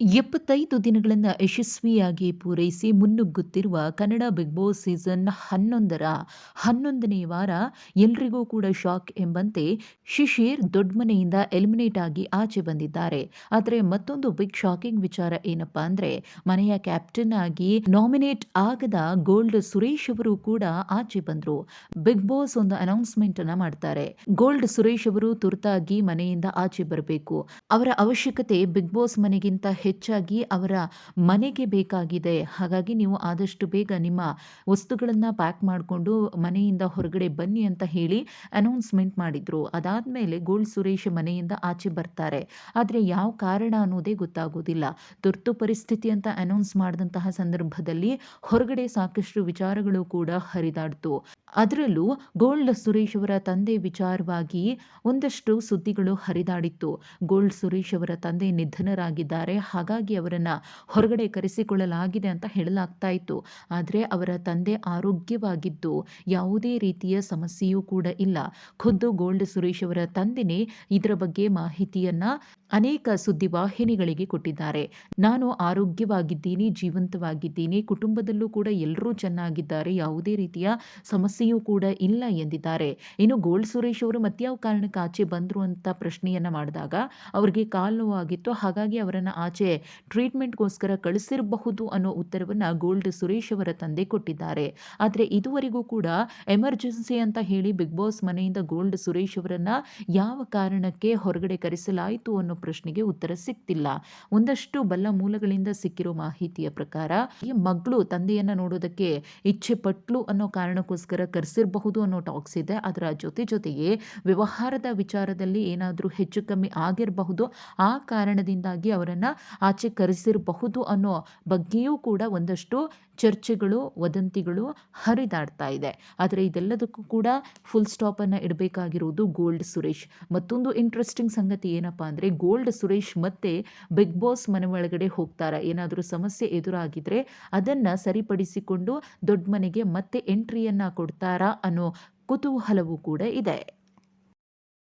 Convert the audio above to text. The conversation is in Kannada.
ಎಪ್ಪತ್ತೈದು ದಿನಗಳನ್ನು ಯಶಸ್ವಿಯಾಗಿ ಪೂರೈಸಿ ಮುನ್ನುಗ್ಗುತ್ತಿರುವ ಕನ್ನಡ ಬಿಗ್ ಬಾಸ್ ಸೀಸನ್ ಹನ್ನೊಂದರ ಹನ್ನೊಂದನೇ ವಾರ ಎಲ್ರಿಗೂ ಕೂಡ ಶಾಕ್ ಎಂಬಂತೆ ಶಿಶಿರ್ ದೊಡ್ಡಮನೆಯಿಂದ ಎಲಿಮಿನೇಟ್ ಆಗಿ ಆಚೆ ಬಂದಿದ್ದಾರೆ. ಆದರೆ ಮತ್ತೊಂದು ಬಿಗ್ ಶಾಕಿಂಗ್ ವಿಚಾರ ಏನಪ್ಪಾ ಅಂದ್ರೆ, ಮನೆಯ ಕ್ಯಾಪ್ಟನ್ ಆಗಿ ನಾಮಿನೇಟ್ ಆಗದ ಗೋಲ್ಡ್ ಸುರೇಶ್ ಅವರು ಕೂಡ ಆಚೆ ಬಂದರು. ಬಿಗ್ ಬಾಸ್ ಒಂದು ಅನೌನ್ಸ್ಮೆಂಟ್ ಅನ್ನ ಮಾಡ್ತಾರೆ. ಗೋಲ್ಡ್ ಸುರೇಶ್ ಅವರು ತುರ್ತಾಗಿ ಮನೆಯಿಂದ ಆಚೆ ಬರಬೇಕು. ಅವರ ಅವಶ್ಯಕತೆ ಬಿಗ್ ಬಾಸ್ ಮನೆಗಿಂತ ಹೆಚ್ಚಾಗಿ ಅವರ ಮನೆಗೆ ಬೇಕಾಗಿದೆ. ಹಾಗಾಗಿ ನೀವು ಆದಷ್ಟು ಬೇಗ ನಿಮ್ಮ ವಸ್ತುಗಳನ್ನು ಪ್ಯಾಕ್ ಮಾಡಿಕೊಂಡು ಮನೆಯಿಂದ ಹೊರಗಡೆ ಬನ್ನಿ ಅಂತ ಹೇಳಿ ಅನೌನ್ಸ್ಮೆಂಟ್ ಮಾಡಿದ್ರು. ಅದಾದಮೇಲೆ ಗೋಲ್ಡ್ ಸುರೇಶ್ ಮನೆಯಿಂದ ಆಚೆ ಬರ್ತಾರೆ. ಆದರೆ ಯಾವ ಕಾರಣ ಅನ್ನೋದೇ ಗೊತ್ತಾಗೋದಿಲ್ಲ. ತುರ್ತು ಪರಿಸ್ಥಿತಿ ಅಂತ ಅನೌನ್ಸ್ ಮಾಡಿದಂತಹ ಸಂದರ್ಭದಲ್ಲಿ ಹೊರಗಡೆ ಸಾಕಷ್ಟು ವಿಚಾರಗಳು ಕೂಡ ಹರಿದಾಡ್ತು. ಅದರಲ್ಲೂ ಗೋಲ್ಡ್ ಸುರೇಶ್ ಅವರ ತಂದೆ ವಿಚಾರವಾಗಿ ಒಂದಷ್ಟು ಸುದ್ದಿಗಳು ಹರಿದಾಡಿತ್ತು. ಗೋಲ್ಡ್ ಸುರೇಶ್ ಅವರ ತಂದೆ ನಿಧನರಾಗಿದ್ದಾರೆ. ಹಾಗಾಗಿ ಅವರನ್ನು ಹೊರಗಡೆ ಕರೆಸಿಕೊಳ್ಳಲಾಗಿದೆ ಅಂತ ಹೇಳಲಾಗ್ತಾ ಇತ್ತು. ಆದರೆ ಅವರ ತಂದೆ ಆರೋಗ್ಯವಾಗಿದ್ದು ಯಾವುದೇ ರೀತಿಯ ಸಮಸ್ಯೆಯೂ ಕೂಡ ಇಲ್ಲ. ಖುದ್ದು ಗೋಲ್ಡ್ ಸುರೇಶ್ ಅವರ ತಂದೆನೇ ಇದರ ಬಗ್ಗೆ ಮಾಹಿತಿಯನ್ನ ಅನೇಕ ಸುದ್ದಿವಾಹಿನಿಗಳಿಗೆ ಕೊಟ್ಟಿದ್ದಾರೆ. ನಾನು ಆರೋಗ್ಯವಾಗಿದ್ದೀನಿ, ಜೀವಂತವಾಗಿದ್ದೀನಿ, ಕುಟುಂಬದಲ್ಲೂ ಕೂಡ ಎಲ್ಲರೂ ಚೆನ್ನಾಗಿದ್ದಾರೆ, ಯಾವುದೇ ರೀತಿಯ ಸಮಸ್ಯೆಯೂ ಕೂಡ ಇಲ್ಲ ಎಂದಿದ್ದಾರೆ. ಇನ್ನು ಗೋಲ್ಡ್ ಸುರೇಶ್ ಅವರು ಮತ್ಯಾವ ಕಾರಣಕ್ಕೆ ಆಚೆ ಬಂದರು ಅಂತ ಪ್ರಶ್ನೆಯನ್ನು ಮಾಡಿದಾಗ ಅವರಿಗೆ ಕಾಲು ನೋವಾಗಿತ್ತು. ಹಾಗಾಗಿ ಅವರನ್ನು ಆಚೆ ಟ್ರೀಟ್ಮೆಂಟ್ಗೋಸ್ಕರ ಕಳಿಸಿರಬಹುದು ಅನ್ನೋ ಉತ್ತರವನ್ನು ಗೋಲ್ಡ್ ಸುರೇಶ್ ಅವರ ತಂದೆ ಕೊಟ್ಟಿದ್ದಾರೆ. ಆದರೆ ಇದುವರೆಗೂ ಕೂಡ ಎಮರ್ಜೆನ್ಸಿ ಅಂತ ಹೇಳಿ ಬಿಗ್ ಬಾಸ್ ಮನೆಯಿಂದ ಗೋಲ್ಡ್ ಸುರೇಶ್ ಅವರನ್ನು ಯಾವ ಕಾರಣಕ್ಕೆ ಹೊರಗಡೆ ಕರೆಸಲಾಯಿತು ಅನ್ನೋ ಪ್ರಶ್ನೆಗೆ ಉತ್ತರ ಸಿಕ್ತಿಲ್ಲ ಒಂದಷ್ಟು ಬಲ್ಲ ಮೂಲಗಳಿಂದ ಸಿಕ್ಕಿರೋ ಮಾಹಿತಿಯ ಪ್ರಕಾರ ಈ ಮಗಳು ತಂದೆಯನ್ನ ನೋಡೋದಕ್ಕೆ ಇಚ್ಛೆ ಪಟ್ಲು ಅನ್ನೋ ಕಾರಣಕ್ಕೋಸ್ಕರ ಕರೆಸಿರಬಹುದು ಅನ್ನೋ ಟಾಕ್ಸ್ ಇದೆ. ಅದರ ಜೊತೆ ಜೊತೆಗೆ ವ್ಯವಹಾರದ ವಿಚಾರದಲ್ಲಿ ಏನಾದರೂ ಹೆಚ್ಚು ಕಮ್ಮಿ ಆಗಿರಬಹುದು. ಆ ಕಾರಣದಿಂದಾಗಿ ಅವರನ್ನು ಆಚೆ ಕರೆಸಿರಬಹುದು ಅನ್ನೋ ಬಗ್ಗೆಯೂ ಕೂಡ ಒಂದಷ್ಟು ಚರ್ಚೆಗಳು, ವದಂತಿಗಳು ಹರಿದಾಡ್ತಾ ಇದೆ. ಆದರೆ ಇದೆಲ್ಲದಕ್ಕೂ ಕೂಡ ಫುಲ್ ಸ್ಟಾಪನ್ನು ಇಡಬೇಕಾಗಿರುವುದು ಗೋಲ್ಡ್ ಸುರೇಶ್. ಮತ್ತೊಂದು ಇಂಟ್ರೆಸ್ಟಿಂಗ್ ಸಂಗತಿ ಏನಪ್ಪ ಅಂದರೆ ಗೋಲ್ಡ್ ಸುರೇಶ್ ಮತ್ತೆ ಬಿಗ್ ಬಾಸ್ ಮನೆ ಒಳಗಡೆ ಹೋಗ್ತಾರೆ? ಏನಾದರೂ ಸಮಸ್ಯೆ ಎದುರಾಗಿದ್ರೆ ಅದನ್ನು ಸರಿಪಡಿಸಿಕೊಂಡು ದೊಡ್ಡ ಮನೆಗೆ ಮತ್ತೆ ಎಂಟ್ರಿಯನ್ನು ಕೊಡ್ತಾರಾ ಅನ್ನೋ ಕುತೂಹಲವೂ ಕೂಡ ಇದೆ.